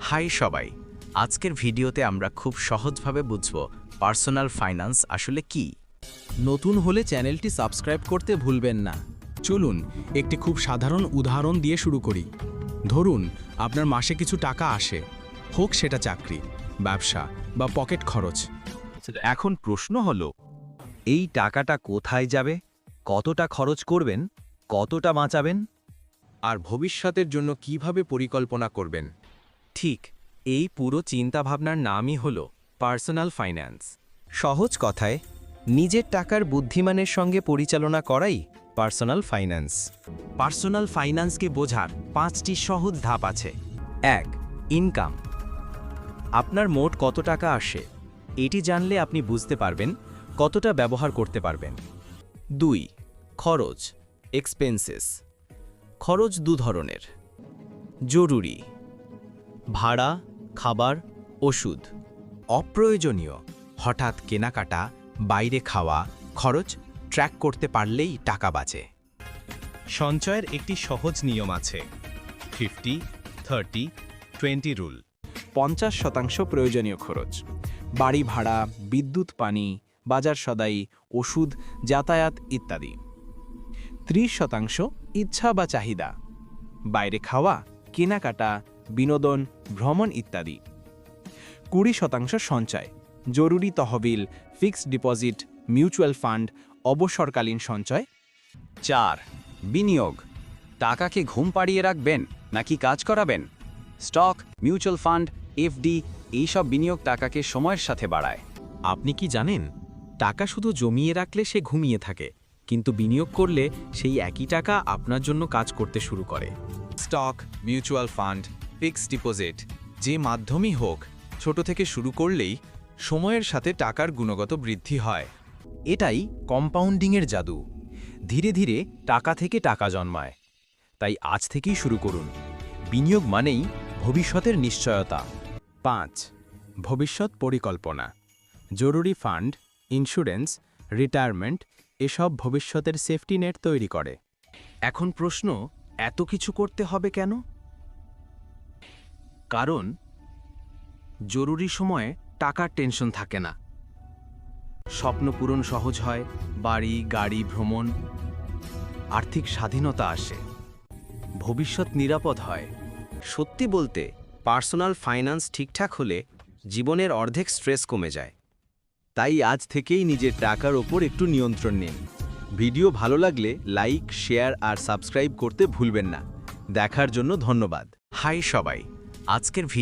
High সবাই, আজকের ভিডিওতে আমরা খুব সহজভাবে বুঝব পার্সোনাল ফাইন্যান্স আসলে কি। নতুন হলে চ্যানেলটি সাবস্ক্রাইব করতে ভুলবেন না। চলুন, একটি খুব সাধারণ উদাহরণ দিয়ে শুরু করি। ধরুন, আপনার মাসে কিছু টাকা আসে। হোক সেটা চাকরি, ব্যবসা বা পকেট খরচ। এখন প্রশ্ন হলো, এই টাকাটা কোথায় যাবে? কতটা খরচ করবেন? কতটা বাঁচাবেন? আর ভবিষ্যতের জন্য কীভাবে পরিকল্পনা করবেন? ঠিক, এই পুরো চিন্তাভাবনার নামই হল পার্সোনাল ফাইন্যান্স। সহজ কথায়, নিজের টাকার বুদ্ধিমানের সঙ্গে পরিচালনা করাই পার্সোনাল ফাইন্যান্স। পার্সোনাল ফাইন্যান্সকে বোঝার পাঁচটি সহজ ধাপ আছে। এক, ইনকাম। আপনার মোট কত টাকা আসে, এটি জানলে আপনি বুঝতে পারবেন কতটা ব্যবহার করতে পারবেন। দুই, খরচ এক্সপেন্সেস খরচ দু ধরনের। জরুরি। ভাড়া, খাবার, ওষুধ। অপ্রয়োজনীয়। হঠাৎ কেনাকাটা, বাইরে খাওয়া, খরচ ট্র্যাক করতে পারলেই টাকা বাঁচে। সঞ্চয়ের একটি সহজ নিয়ম আছে। Fifty, thirty, twenty rule. পঞ্চাশ শতাংশ প্রয়োজনীয় খরচ। বাড়ি ভাড়া, বিদ্যুৎ পানি, বাজার সদাই, ওষুধ, যাতায়াত ইত্যাদি। ত্রিশ শতাংশ ইচ্ছা বা চাহিদা। বাইরে খাওয়া, কেনাকাটা বিনোদন ভ্রমণ ইত্যাদি। কুড়ি শতাংশ সঞ্চয়। জরুরি তহবিল ফিক্সড ডিপোজিট মিউচুয়াল ফান্ড অবসরকালীন সঞ্চয়। চার বিনিয়োগ। টাকাকে ঘুম পাড়িয়ে রাখবেন নাকি কাজ করাবেন? স্টক মিউচুয়াল ফান্ড এফডি এইসব বিনিয়োগ টাকাকে সময়ের সাথে বাড়ায়। আপনি কি জানেন টাকা শুধু জমিয়ে রাখলে সে ঘুমিয়ে থাকে কিন্তু বিনিয়োগ করলে সেই একই টাকা আপনার জন্য কাজ করতে শুরু করে। Stock mutual fund fixed deposit, যে মাধ্যমই হোক, ছোট থেকে শুরু করলেই সময়ের সাথে টাকার গুণগত বৃদ্ধি হয়। এটাই কম্পাউন্ডিংয়ের জাদু। ধীরে ধীরে টাকা থেকে টাকা জন্মায়। তাই আজ থেকেই শুরু করুন। বিনিয়োগ মানেই ভবিষ্যতের নিশ্চয়তা। পাঁচ, ভবিষ্যৎ পরিকল্পনা। জরুরি ফান্ড, ইন্স্যুরেন্স, রিটায়ারমেন্ট এসব ভবিষ্যতের সেফটি নেট তৈরি করে। এখন প্রশ্ন, এত কিছু করতে হবে কেন? কারণ জরুরি সময়ে টাকার টেনশন থাকে না। স্বপ্ন পূরণ সহজ হয়, বাড়ি, গাড়ি, ভ্রমণ, আর্থিক স্বাধীনতা আসে। ভবিষ্যৎ নিরাপদ হয়। সত্যি বলতে, পার্সোনাল ফাইন্যান্স ঠিকঠাক হলে জীবনের অর্ধেক স্ট্রেস কমে যায়। তাই আজ থেকেই নিজের টাকার ওপর একটু নিয়ন্ত্রণ নিন। ভিডিও ভালো লাগলে লাইক, শেয়ার আর সাবস্ক্রাইব করতে ভুলবেন না। দেখার জন্য ধন্যবাদ। হাই সবাই। আজকের ভিডিও